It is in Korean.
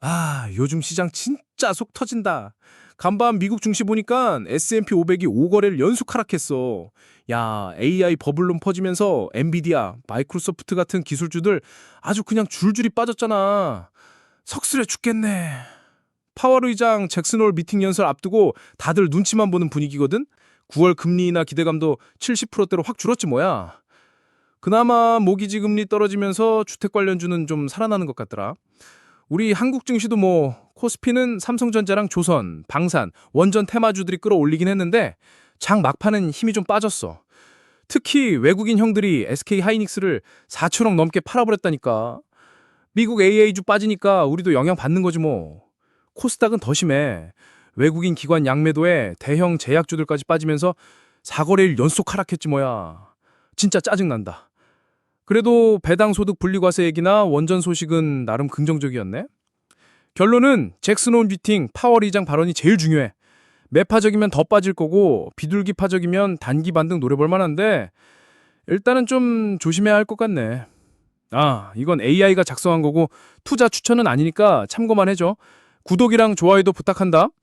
아, 요즘 시장 진짜 속 터진다. 간밤 미국 증시 보니까 S&P 500이 5거래를 연속 하락했어. 야, AI 버블론 퍼지면서 엔비디아, 마이크로소프트 같은 기술주들 아주 그냥 줄줄이 빠졌잖아. 석술해 죽겠네. 파월 의장 잭슨홀 미팅 연설 앞두고 다들 눈치만 보는 분위기거든. 9월 금리 인하 기대감도 70%대로 확 줄었지 뭐야. 그나마 모기지 금리 떨어지면서 주택 관련주는 좀 살아나는 것 같더라. 우리 한국 증시도 뭐 코스피는 삼성전자랑 조선, 방산, 원전 테마주들이 끌어올리긴 했는데 장 막판은 힘이 좀 빠졌어. 특히 외국인 형들이 SK 하이닉스를 4천억 넘게 팔아버렸다니까. 미국 AA주 빠지니까 우리도 영향 받는 거지 뭐. 코스닥은 더 심해. 외국인 기관 양매도에 대형 제약주들까지 빠지면서 4거래일 연속 하락했지 뭐야. 진짜 짜증난다. 그래도 배당 소득 분리과세 얘기나 원전 소식은 나름 긍정적이었네. 결론은 잭슨 온 뷰팅 파월 의장 발언이 제일 중요해. 매파적이면 더 빠질 거고 비둘기파적이면 단기 반등 노려볼 만한데 일단은 좀 조심해야 할 것 같네. 아, 이건 AI가 작성한 거고 투자 추천은 아니니까 참고만 해줘. 구독이랑 좋아요도 부탁한다.